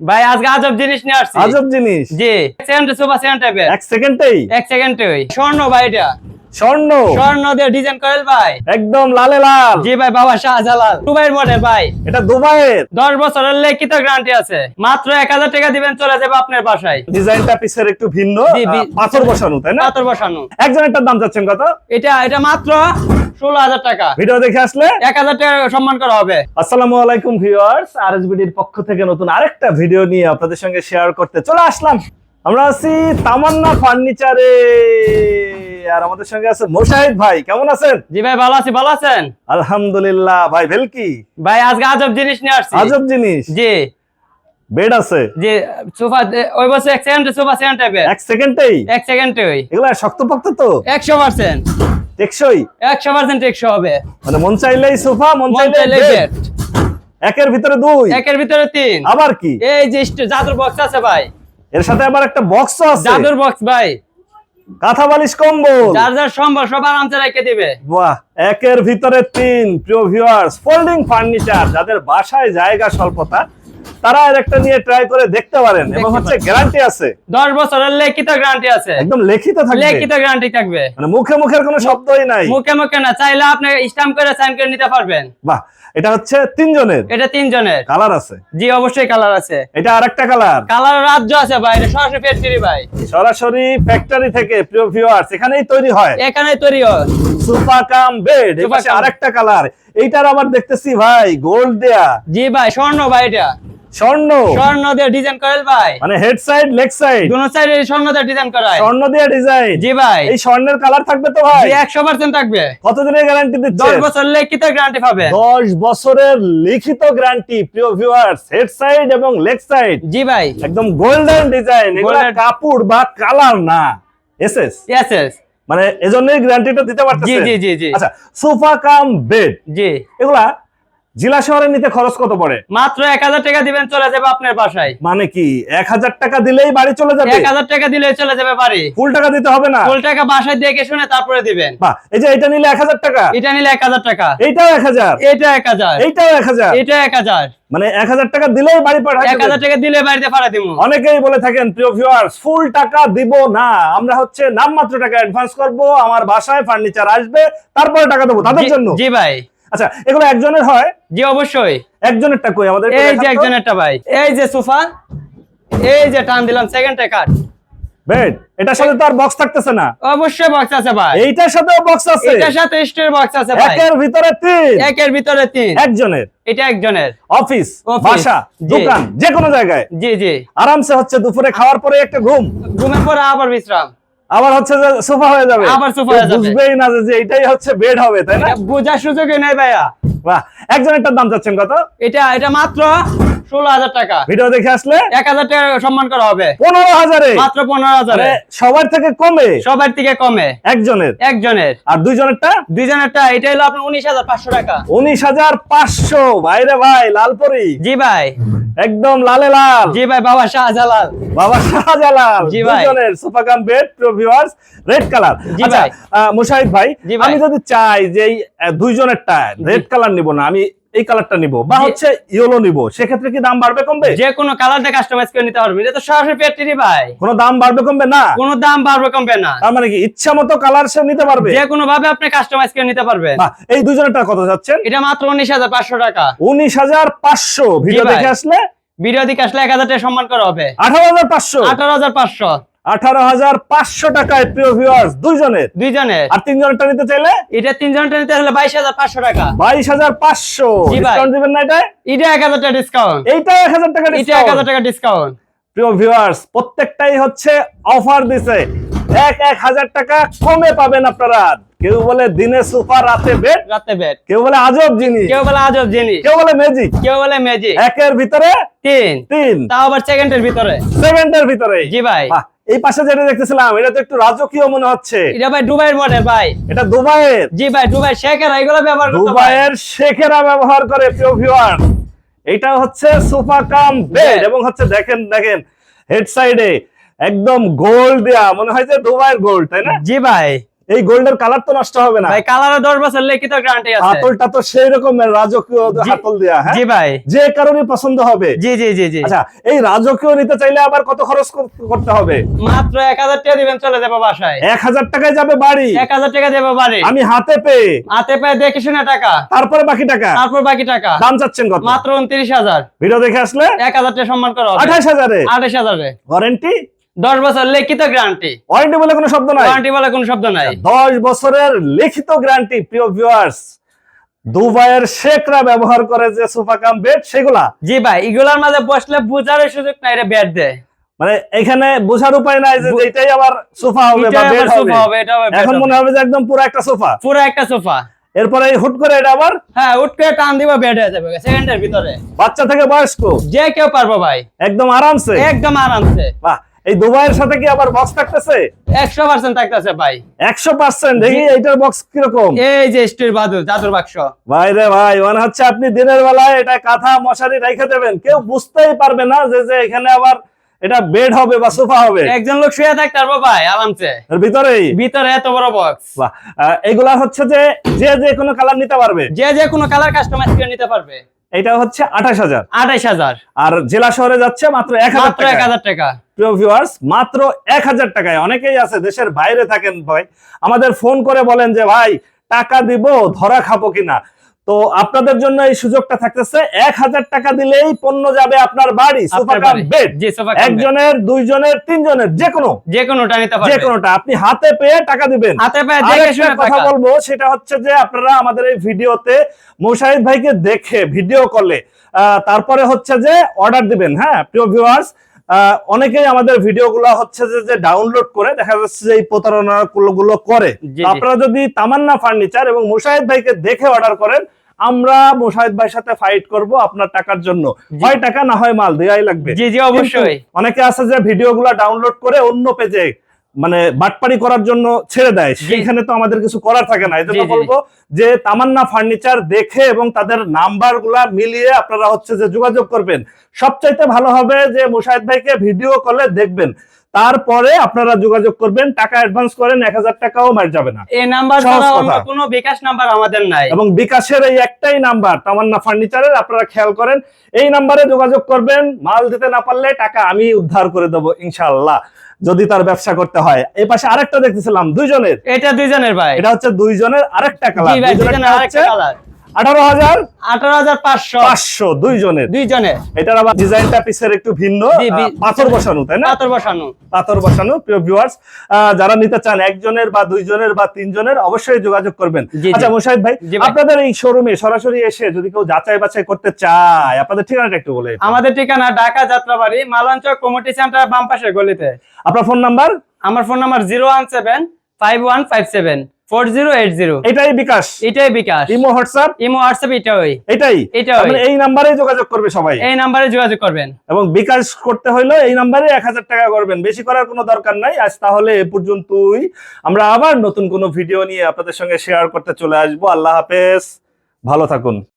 ভাই আজকে আজব জিনিস নিয়ে আসছি। আজব জিনিস? জি। সেকেন্ড সুপার সেকেন্ড টাইপের এক সেকেন্ডেই এক সেকেন্ডেই স্বর্ণ ভাই এটা। স্বর্ণ। স্বর্ণ দিয়ে ডিজাইন করেল ভাই। একদম লালে লাল। জি ভাই বাবা শাহজালাল। দুবাইয়ের মডেল ভাই। এটা দুবাইয়ের। দশ বছরের লিখিত গ্যারান্টি আছে। মাত্র এক হাজার টাকা দিবেন চলে যাবে আপনার বাসায়। ডিজাইনটা পিসের একটু ভিন্ন। পাথর বসানো তাই না? পাথর বসানো। দাম কত? এটা এটা মাত্র ষোলো হাজার টাকা। ভিডিও দেখে আসলে? এক হাজার টাকা সম্মান করা হবে। আসসালামু আলাইকুম ভিউয়ার্স। আরএসবিডির পক্ষ থেকে নতুন আরেকটা ভিডিও নিয়ে আপনাদের সঙ্গে শেয়ার করতে চলে আসলাম। আমরা আছি তামান্না ফার্নিচারে। আর আমাদের সঙ্গে আছে মোশাহিদ ভাই কেমন আছেন? জি ভাই ভালো আছি ভালো আছেন? আলহামদুলিল্লাহ। ভাই ভেলকি ভাই আজকে আজব জিনিস নিয়ে আসছি। আজব জিনিস? জি। বেড আছে? জি সোফা ওই বছর এক সেকেন্ড সোফা সেকেন্ড টাইপের এক সেকেন্ডেই এক সেকেন্ডে ওই। এগুলা শক্তপোক্ত তো? একশো পার্সেন্ট টেকসই? একশো পার্সেন্ট টেকশো হবে। মানে মন চাইলেই সোফা মন চাইলেই bed। একের ভিতরে দুই? একের ভিতরে তিন। আবার কি? এই যে জাদুর বক্স আছে ভাই। এর সাথে আবার একটা বক্স আছে। জাদুর বক্স ভাই। কাঁথা বালিশ কম্বল। যার যার সম্ভব সবার আরামসে রেখে দিবে। বাহ একের ভিতরে তিন। প্রিয় ভিউয়ার্স ফোল্ডিং ফার্নিচার যাদের বাসায় জায়গা স্বল্পতা তারা এর একটা নিয়ে ট্রাই করে দেখতে পারেন এবং হচ্ছে গ্যারান্টি আছে। দশ বছরের লিখিত গ্যারান্টি আছে। একদম লিখিত থাকবে। লিখিত গ্যারান্টি থাকবে। মানে মুখে মুখের কোনো শব্দই নাই। মুখে মুখে না চাইলে আপনি স্ট্যাম্প করে সাইন করে নিতে পারবেন। বাহ এটা হচ্ছে এটা কালার আছে। জি অবশ্যই কালার আছে। এটা আরেকটা কালার কালার রাজ্য আছে ভাই এটা সরাসরি ফ্যাক্টরি ভাই। সরাসরি ফ্যাক্টরি থেকে প্রিয় ভিউয়ার্স এখানেই তৈরি হয়। এখানে তৈরি হয়। সুপার কাম বেড এপাশে আরেকটা কালার এইটার আবার দেখতেছি ভাই গোল্ড দেয়া। জি ভাই স্বর্ণ ভাই এটা। স্বর্ণ। স্বর্ণ দিয়ে ডিজাইন করেল ভাই। মানে হেড সাইড লেগ সাইড দুনো সাইডে স্বর্ণ দিয়ে ডিজাইন করায়। স্বর্ণ দিয়ে ডিজাইন জি ভাই। এই স্বর্ণের কালার থাকবে তো ভাই? জি একশো পার্সেন্ট থাকবে। কতদিনের গ্যারান্টি দিচ্ছে? দশ বছর লিখিত গ্যারান্টি পাবে। দশ বছরের লিখিত গ্যারান্টি প্রিয় ভিউয়ার্স হেড সাইড এবং লেগ সাইড জি ভাই। একদম গোল্ডেন ডিজাইন এগুলা কাপড় বা কালার না। এসএস ইয়েস মানে এজন্যই গ্যারান্টিটা দিতে পারতেছে। জি জি জি আচ্ছা সোফা কাম বেড জি। এগুলা জেলা শহরে নিতে খরচ কত পড়ে? মাত্র এক হাজার টাকা দিবেন চলে যাবে আপনার বাসায়। মানে কি এক হাজার টাকা দিলেই বাড়ি চলে যাবে? এক হাজার টাকা দিলে চলে যাবে বাড়ি। ফুল টাকা দিতে হবে না? ফুল টাকা বাসায় দেখে শুনে তারপরে দিবেন। এই যে এটা নিলে এক হাজার টাকা? এটা নিলে এক হাজার টাকা। এইটাও এক হাজার? এটা এক হাজার। এইটাও এক হাজার? এটা এক হাজার। মানে এক হাজার টাকা দিলেই বাড়ি পাঠাই এক হাজার টাকা দিলে বাড়িতে পাঠা দিব। অনেকেই বলে থাকেন প্রিয় ভিউয়ার্স ফুল টাকা দিব না। আমরা হচ্ছে নামমাত্র টাকা অ্যাডভান্স করব আমার বাসায় ফার্নিচার আসবে তারপরে টাকা দেবো। তাদের জন্য। জি ভাই। আচ্ছা এগুলো একজনের হয়? জি অবশ্যই। একজনেরটা কই? আমাদের এই যে। একজনেরটা ভাই। এই যে সোফা এই যে টান দিলাম সেকেন্ড কাট বেড এটার সাথে তো আর বক্স থাকতেছে না। অবশ্যই বক্স আছে ভাই। এইটার সাথেও বক্স আছে। এটার সাথে স্টোর বক্স আছে ভাই। একের ভিতরে তিন। একের ভিতরে তিন। একজনের। এটা একজনের। অফিস অফিস, বাসা দোকান যে কোনো জায়গায়। জি জি। আরামসে হচ্ছে দুপুরে খাওয়ার পরে একটা ঘুম। ঘুমের পরে আবার বিশ্রাম। আবার হচ্ছে যে সোফা হয়ে যাবে। আবার কেউ হয়ে যাবে। বুঝবেই না যে- এটাই হচ্ছে বেড হবে তাই না? বোঝার সুযোগই নেই ভাইয়া। বাহ একজনেরটার দাম যাচ্ছেন কত? এটা এটা মাত্র ষোলো হাজার টাকা। ভিডিও দেখে আসলে? এক হাজার টাকা সম্মান করা হবে। পনেরো হাজারে। মাত্র পনেরো হাজারে। মানে সবার থেকে কমে? সবার থেকে কমে। একজনের? একজনের। আর দুইজনেরটা? দুইজনেরটা এটা হলো আপনার উনিশ হাজার পাঁচশো টাকা। উনিশ হাজার পাঁচশো। ভাই লালপরি জি ভাই। একদম লালে লাল। জি ভাই বাবা শাহজালাল। বাবা শাহজালাল। জি ভাই। দুজনের sofa cum bed pro viewers red colour জি আচ্ছা ভাই। মুশাহিদ ভাই আমি যদি চাই যে দুইজনের টায়ার রেড কালার নিব না আমি এই কালারটা নিব বা হচ্ছে ইয়েলো নিব সেক্ষেত্রে কি দাম বাড়বে কমবে? যে কোনো কালারটা কাস্টমাইজ করে নিতে পারবেন এটা তো সরাসরি ফ্যাক্টরি ভাই। কোনো দাম বাড়বে কমবে না? কোনো দাম বাড়বে কমবে না। তার মানে কি ইচ্ছা মতো কালার সে নিতে পারবে? যে কোনো ভাবে আপনি কাস্টমাইজ করে নিতে পারবেন এই দুজনেরটা কত যাচ্ছেন? এটা মাত্র উনিশ হাজার পাঁচশো টাকা। উনিশ হাজার পাঁচশো ভিডিও দেখে আসলে? ভিডিও দিকে আসলে এক হাজার টাকা সম্মান করা হবে। আঠারো হাজার পাঁচশো। আঠারো হাজার পাঁচশো টাকায় প্রিয় ভিউয়ার্স দুইজনের। দুইজনের। আর তিনজনেরটা নিতে চাইলে? এটা তিনজনটা নিতে হলে বাইশ হাজার পাঁচশো টাকা। বাইশ হাজার পাঁচশো। ডিসকাউন্ট দিবেন না এটায়? এটা এক হাজার টাকা ডিসকাউন্ট এইটা এক হাজার টাকা এটা এক হাজার টাকা ডিসকাউন্ট প্রিয় ভিউয়ার্স প্রত্যেকটাই হচ্ছে অফার দিছে। এক এক হাজার টাকা কমে পাবেন আপনারা। কেউ বলে দিনে সুপার রাতে বেড রাতে বেড কেউ বলে আজব জিনিস। কেউ বলে আজব জিনিস। কেউ বলে ম্যাজিক কেউ বলে ম্যাজিক একের ভিতরে তিন। তিন। তাও আবার সেকেন্ডের ভিতরে। সেভেন্টের ভিতরে জি ভাই। এই পাশে যেটা দেখতেছিলাম এটা তো একটু রাজকীয় মনে হচ্ছে। এটা ভাই দুবাইয়ের মডেল ভাই। এটা দুবাইয়ের? জি ভাই দুবাই শেখেরা এগুলো ব্যবহার করতে দুবাইয়ের শেখেরা ব্যবহার করে প্রিয় ভিউয়ার এটা হচ্ছে সোফা কাম বেড এবং হচ্ছে দেখেন দেখেন হেড সাইডে একদম গোল্ড দেয়া। মনে হয় যে দুবাইয়ের গোল্ড তাই না? জি ভাই। এই গোল্ডের কালার তো নষ্ট হবে না। ভাই কালারে দশ বছর লিখিত গ্যারান্টি আছে। হাতলটা তো সেই রকমের রাজকীয় হাতল দেয়া হ্যাঁ? জি ভাই। যে কারণে পছন্দ হবে। জি জি জি জি। আচ্ছা এই রাজকীয় নিতে চাইলে আবার কত খরচ করতে হবে? মাত্র এক হাজার টাকা দিবেন চলে যাব বাসায়। এক হাজার টাকায় যাবে বাড়ি। এক হাজার টাকা দেবো বাড়ি। আমি হাতে পেয়ে। হাতে পায়ে দেখে শুনে টাকা। তারপরে বাকি টাকা? তারপর বাকি টাকা। দাম চাচ্ছেন কত? মাত্র উনত্রিশ হাজার। ভিডিও দেখে আসলে? এক হাজার টাকা সম্মান করা হবে। আঠাশ হাজারে? আঠাশ হাজারে। ওয়ারেন্টি দশ বছর লিখিত গ্যারান্টি ওয়ারেন্টি বলে কোনো শব্দ নাই। ওয়ারেন্টি বলে কোনো শব্দ নাই। দশ বছরের লিখিত গ্যারান্টি প্রিয় ভিউয়ার্স দুবাইয়ের শেখরা ব্যবহার করে যে সোফা কাম বেড সেগুলা। জি ভাই এগুলোর মাঝে বসলে বুঝার সুযোগ নাই রে ব্যাট দে। মানে এখানে বোঝার উপায় নাই যে এটাই আবার সোফা হবে বা বেড হবে। এখন মনে হবে। যে একদম পুরো একটা সোফা। পুরো একটা সোফা। এরপরে হুট করে এটা আবার হ্যাঁ উঠ করে টান দিবা বেড হয়ে যাবে সেকেন্ডের ভিতরে। বাচ্চা থেকে বয়স্ক। যে কেউ পারব ভাই। একদম আরামসে। একদম আরামসে। বাহ এই দুবাইয়ের সাথে কি আবার বক্স থাকতেছে? একশো পার্সেন্ট থাকতেছে ভাই। একশো পার্সেন্ট দেখি জি। এইটার বক্স কীরকম? এই যে স্টিল বাদুর জাদুর বাক্স। ভাই রে ভাই মনে হচ্ছে আপনি দিনের বেলায় এটা কাঁথা মশারি রেখে দেবেন। কেউ বুঝতেই পারবে না যে যে এখানে আবার এটা বেড হবে বা সোফা হবে। একজন লোক শুয়ে থাকতে পারব ভাই আরামসে। এর ভিতরেই? ভিতরে এত বড় বক্স এগুলা হচ্ছে যে যে যে কোনো কালার নিতে পারবে। যে যে কোনো কালার কাস্টমাইজ করে নিতে পারবে। এটা হচ্ছে আঠাশ হাজার। আঠাশ হাজার। আর জেলা শহরে যাচ্ছে মাত্র এক হাজার এক টাকা। হাজার টাকা। প্রিয় ভিউয়ার্স মাত্র এক হাজার টাকায় অনেকেই আছে দেশের বাইরে থাকেন ভাই। আমাদের ফোন করে বলেন যে ভাই টাকা দিব ধরা খাব কিনা? তো আপনাদের জন্য এই সুযোগটা থাকতেছে। এক হাজার টাকা দিলেই পণ্য যাবে আপনার বাড়ি সোফা কাম। একজনের দুইজনের তিনজনের যে কোনো যে কোনোটা নিতে যে কোনোটা আপনি হাতে পেয়ে টাকা দিবেন। হাতে পায়ে কথা বলব সেটা হচ্ছে যে আপনারা আমাদের এই ভিডিওতে মুশাহিদ ভাইকে দেখে ভিডিও কলে তারপরে হচ্ছে যে অর্ডার দিবেন হ্যাঁ প্রিয় ভিউয়ার্স অনেকেই আমাদের ভিডিওগুলো হচ্ছে যে ডাউনলোড করে দেখা যাচ্ছে যে এই প্রতারণা গুলো করে। আপনারা যদি তামান্না ফার্নিচার এবং মুশাহিদ ভাইকে দেখে অর্ডার করেন আমরা মুশাহিদ ভাইয়ের সাথে ফাইট করব আপনার টাকার জন্য। হয় টাকা না হয় মাল দেওয়াই লাগবে জি জি অবশ্যই অনেকে আছে যে ভিডিও ভিডিওগুলো ডাউনলোড করে অন্য পেজে মানে বাটপারি করার জন্য ছেড়ে দেয়। সেইখানে তো আমাদের কিছু করার থাকে না। জি। বলব যে তামান্না ফার্নিচার দেখে এবং তাদের নাম্বারগুলা মিলিয়ে আপনারা হচ্ছে যে যোগাযোগ করবেন। সবচাইতে ভালো হবে যে মুশাহিদ ভাইকে ভিডিও কলে দেখবেন। তারপরে আপনারা যোগাযোগ করবেন। টাকা অ্যাডভান্স করেন এক হাজার টাকাও মার যাবে না। এই নাম্বার কোনো বিকাশ নাম্বার আমাদের নাই। এবং বিকাশের এই একটাই নাম্বার তামান্না ফার্নিচারের আপনারা খেয়াল করেন। এই নাম্বারে যোগাযোগ করবেন। মাল দিতে না পারলে টাকা আমি উদ্ধার করে দেবো ইনশাআল্লাহ। যদি তার ব্যবসা করতে হয়। এই পাশে আরেকটা দেখতেছিলাম দুইজনের। এটা দুইজনের ভাই। এটা হচ্ছে দুইজনের আরেকটা কালার আঠারো হাজার আঠারো হাজার পাঁচশো। পাঁচশো দুইজনের। দুইজনের। এটার আবার ডিজাইনটা পিসের একটু ভিন্ন। পাথর বসানো তাই না? পাথর বসানো। পাথর বসানো প্রিয় ভিউয়ার্স যারা নিতে চান একজনের বা দুইজনের বা তিনজনের অবশ্যই যোগাযোগ করবেন। আচ্ছা মুশাহিদ ভাই আপনাদের এই শোরুমে সরাসরি এসে যদি কেউ যাচাই বাছাই করতে চায় আপনাদের ঠিকানাটা একটু বলে আমাদের ঠিকানা ঢাকা যাত্রাবাড়ি মালাঞ্চল কমিটি সেন্টার বাম পাশের গলিতে। আপনার ফোন নাম্বার আমার phone number zero one seven five one five seven four zero eight zero. এটাই বিকাশ। এটাই bKash. Imo WhatsApp? Imo WhatsApp এটাই। এটাই। এটাই। মানে এই নাম্বারে যোগাযোগ করবে সবাই। এই নাম্বারে যোগাযোগ করবেন। এবং বিকাশ করতে হইল এই নাম্বারে এক হাজার টাকা করবেন। বেশি করার কোনো দরকার নাই। আজ তাহলে এ পর্যন্তই। আমরা আবার নতুন কোনো ভিডিও নিয়ে আপনাদের সঙ্গে শেয়ার করতে চলে আসব। আল্লাহ হাফেজ। ভালো থাকুন।